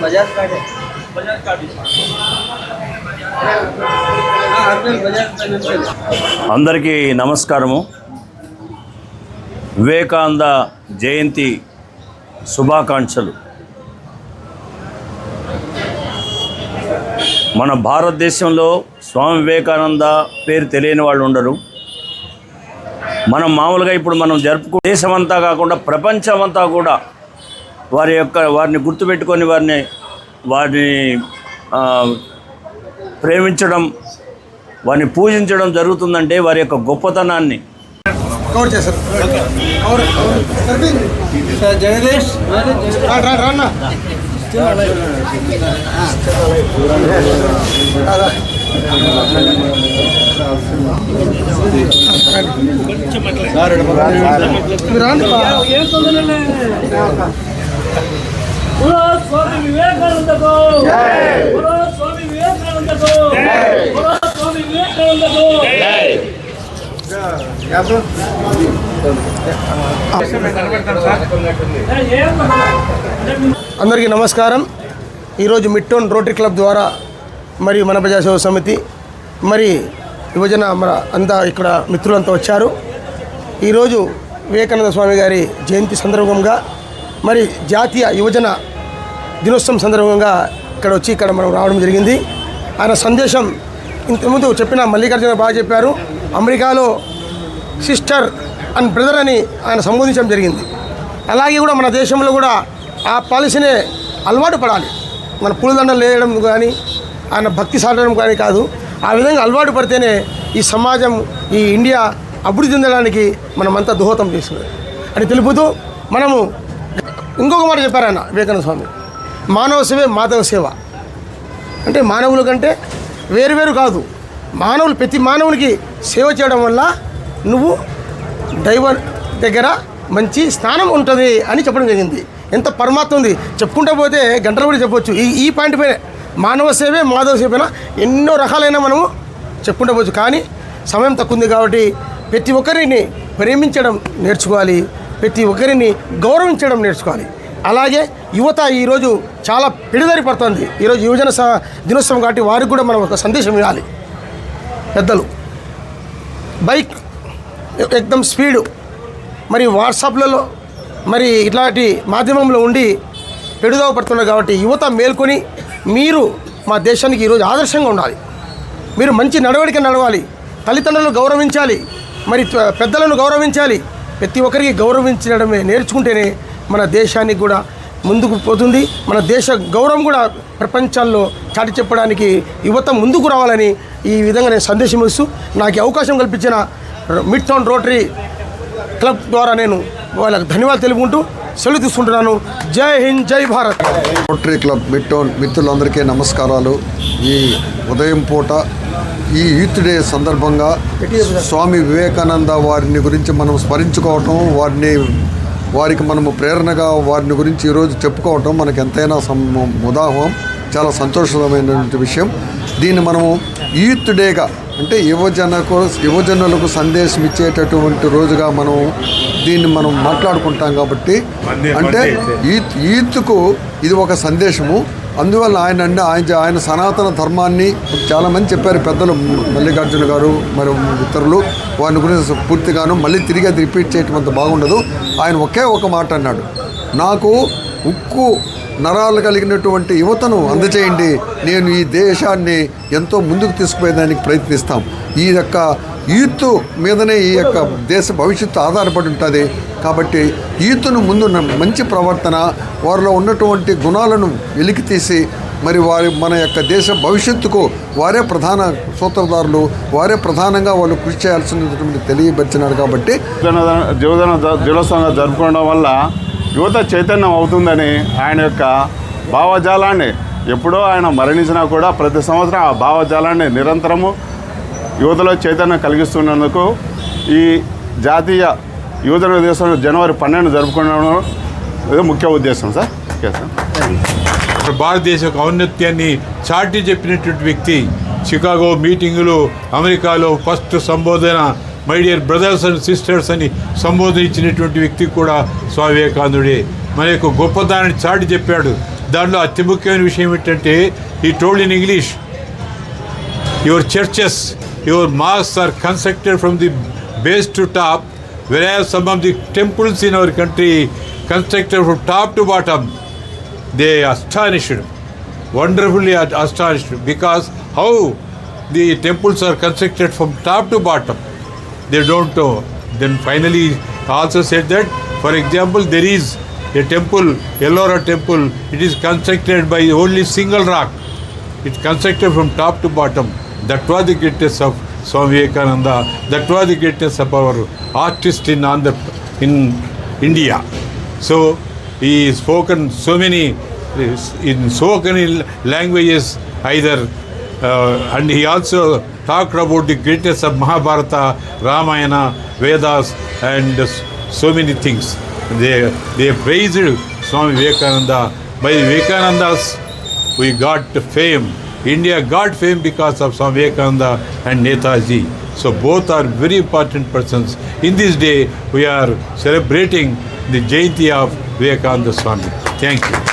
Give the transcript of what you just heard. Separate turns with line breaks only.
Bajaj card है Bajaj card Bajaj
అందరికీ నమస్కారము వివేకానంద జయంతి శుభాకాంక్షలు. మన భారతదేశంలో స్వామి వివేకానంద పేరు తెలియని వాళ్ళు ఉండరు. మనం మామూలుగా ఇప్పుడు మనం జరుపుకో దేశమంతా కాకుండా ప్రపంచమంతా కూడా వారి యొక్క వారిని గుర్తుపెట్టుకొని వారిని వారిని ప్రేమించడం వారిని పూజించడం జరుగుతుందంటే వారి యొక్క గొప్పతనాన్ని
కవర్ చేశారు. కవర్.
సార్ జగదీష్.
రా రా రా అన్న మీరు రాండి
बोलो
అందరికీ నమస్కారం. ఈరోజు మిట్టోన్ రోటరీ క్లబ్ ద్వారా మరియు మన ప్రజాసేవ సమితి మరి యువజన మన అంతా ఇక్కడ మిత్రులంతా వచ్చారు. ఈరోజు వివేకానంద స్వామి గారి జయంతి సందర్భంగా మరి జాతీయ యువజన దినోత్సవం సందర్భంగా ఇక్కడ వచ్చి ఇక్కడ మనం రావడం జరిగింది. ఆయన సందేశం ఇంతకుముందు చెప్పిన మల్లికార్జున బాగా చెప్పారు. అమెరికాలో సిస్టర్ అండ్ బ్రదర్ అని ఆయన సంబోధించడం జరిగింది. అలాగే కూడా మన దేశంలో కూడా ఆ పాలసీనే అలవాటు పడాలి. మన పూలదండలు వేయడం కానీ ఆయన భక్తి సాటడం కానీ కాదు. ఆ విధంగా అలవాటు పడితేనే ఈ సమాజం ఈ ఇండియా అభివృద్ధి చెందడానికి మనమంతా దోహదం చేస్తుంది. అని తెలుపుతూ మనము ఇంకొక మాట చెప్పారు ఆయన వివేకానంద స్వామి. మానవ సేవే మాధవ సేవ. అంటే మానవుల కంటే వేరు వేరు కాదు. మానవులు ప్రతి మానవునికి సేవ చేయడం వల్ల నువ్వు డ్రైవర్ దగ్గర మంచి స్థానం ఉంటుంది అని చెప్పడం జరిగింది. ఎంత పరమాత్మ ఉంది. చెప్పుకుంటా పోతే గంటలు కూడా చెప్పొచ్చు. ఈ ఈ పాయింట్ పైన మానవ సేవే మాధవ సేవైనా ఎన్నో రకాలైన మనము చెప్పుకుంటూ పోవచ్చు. కానీ సమయం తక్కువ ఉంది కాబట్టి ప్రతి ఒక్కరిని ప్రేమించడం నేర్చుకోవాలి. ప్రతి ఒక్కరిని గౌరవించడం నేర్చుకోవాలి. అలాగే యువత ఈరోజు చాలా పిడిదారి పడుతుంది. ఈరోజు యువజన దినోత్సవం కాబట్టి వారికి కూడా మనం ఒక సందేశం ఇవ్వాలి. పెద్దలు బైక్ ఎక్దమ్ స్పీడు మరి వాట్సాప్లలో మరి ఇట్లాంటి మాధ్యమంలో ఉండి పెడుదవ పడుతున్నారు కాబట్టి యువత మేల్కొని మీరు మా దేశానికి ఈరోజు ఆదర్శంగా ఉండాలి మీరు మంచి నడవడిక నడవాలి తల్లిదండ్రులను గౌరవించాలి మరి పెద్దలను గౌరవించాలి ప్రతి ఒక్కరికి గౌరవించడమే నేర్చుకుంటేనే మన దేశానికి కూడా ముందుకు పోతుంది మన దేశ గౌరవం కూడా ప్రపంచాల్లో చాటి చెప్పడానికి యువత ముందుకు రావాలని ఈ విధంగా నేను సందేశం ఇస్తూ నాకు అవకాశం కల్పించిన మిడ్ టౌన్ రోటరీ క్లబ్ ద్వారా నేను వాళ్ళకి ధన్యవాదాలు తెలుపుకుంటూ సెలవు తీసుకుంటున్నాను. జై హింద్ జై Bharat.
Rotary club mid town మిత్రులందరికీ నమస్కారాలు. ఈ ఉదయం పూట ఈ యూత్ డే సందర్భంగా స్వామి వివేకానంద వారిని గురించి మనం స్మరించుకోవటం వారిని వారికి మనము ప్రేరణగా వారిని గురించి ఈరోజు చెప్పుకోవటం మనకు ఎంతైనా సం ఉదాహం చాలా సంతోషమైనటువంటి విషయం. దీన్ని మనము యూత్ డేగా అంటే యువజనకు యువజనులకు సందేశం ఇచ్చేటటువంటి రోజుగా మనం దీన్ని మనం మాట్లాడుకుంటాం కాబట్టి. అంటే ఈత్ ఈత్కు ఇది ఒక సందేశము. అందువల్ల ఆయన అంటే ఆయన ఆయన సనాతన ధర్మాన్ని చాలామంది చెప్పారు పెద్దలు మల్లికార్జున గారు మరి ఇతరులు. వారిని గురించి పూర్తిగాను మళ్ళీ తిరిగి అది రిపీట్ చేయటం అంత బాగుండదు. ఆయన ఒకే ఒక మాట అన్నాడు. నాకు ఉక్కు నరాలు కలిగినటువంటి యువతను అందచేయండి నేను ఈ దేశాన్ని ఎంతో ముందుకు తీసుకుపోయేదానికి ప్రయత్నిస్తాం. ఈ యొక్క యూత్ మీదనే ఈ యొక్క దేశ భవిష్యత్తు ఆధారపడి ఉంటుంది. కాబట్టి యూత్ను ముందు మంచి ప్రవర్తన వారిలో ఉన్నటువంటి గుణాలను వెలికి తీసి మరి వారి మన యొక్క దేశ భవిష్యత్తుకు వారే ప్రధాన సూత్రధారులు వారే ప్రధానంగా వాళ్ళు కృషి చేయాల్సినటువంటి తెలియపరిచినారు కాబట్టి
జీవన జీవన దినోత్సవంగా జరుపుకోవడం వల్ల యువత చైతన్యం అవుతుందని ఆయన యొక్క భావజాలాన్ని ఎప్పుడో ఆయన మరణించినా కూడా ప్రతి సంవత్సరం ఆ భావజాలాన్ని నిరంతరము యువతలో చైతన్యం కలిగిస్తున్నందుకు ఈ జాతీయ యువజన దినోత్సవం జనవరి పన్నెండు జరుపుకోవడం ఇది ముఖ్య ఉద్దేశం సార్. Okay sir.
భారతదేశ యొక్క ఔన్నత్యాన్ని చాటి చెప్పినటువంటి వ్యక్తి చికాగో మీటింగులు అమెరికాలో ఫస్ట్ సంబోధన my dear brothers and sisters అని సంబోధించినటువంటి వ్యక్తి కూడా స్వామి వివేకానందుడే. మన యొక్క గొప్పతనాన్ని చాటి చెప్పాడు. దానిలో అతి ముఖ్యమైన విషయం ఏంటంటే ఈ told in English your churches your mass are constructed from the base to top whereas some of the temples in our country constructed from top to bottom they astonished wonderfully astonished because how the temples are constructed from top to bottom They don't know. Then finally also said that, for example, there is a temple, Ellora temple, it is constructed by only single rock. It's constructed from top to bottom. That was the greatness of Swami Vivekananda. That was the greatness of our artist in Andhra, in India. So he spoken so many in so many languages either Uh, and he also talked about the greatness of Mahabharata, Ramayana, Vedas and so many things. They, they praised Swami Vivekananda. By Vivekananda's we got fame. India got fame because of Swami Vivekananda and Netaji. So both are very important persons. In this day, we are celebrating the Jayanti of Vivekananda Swami. Thank you.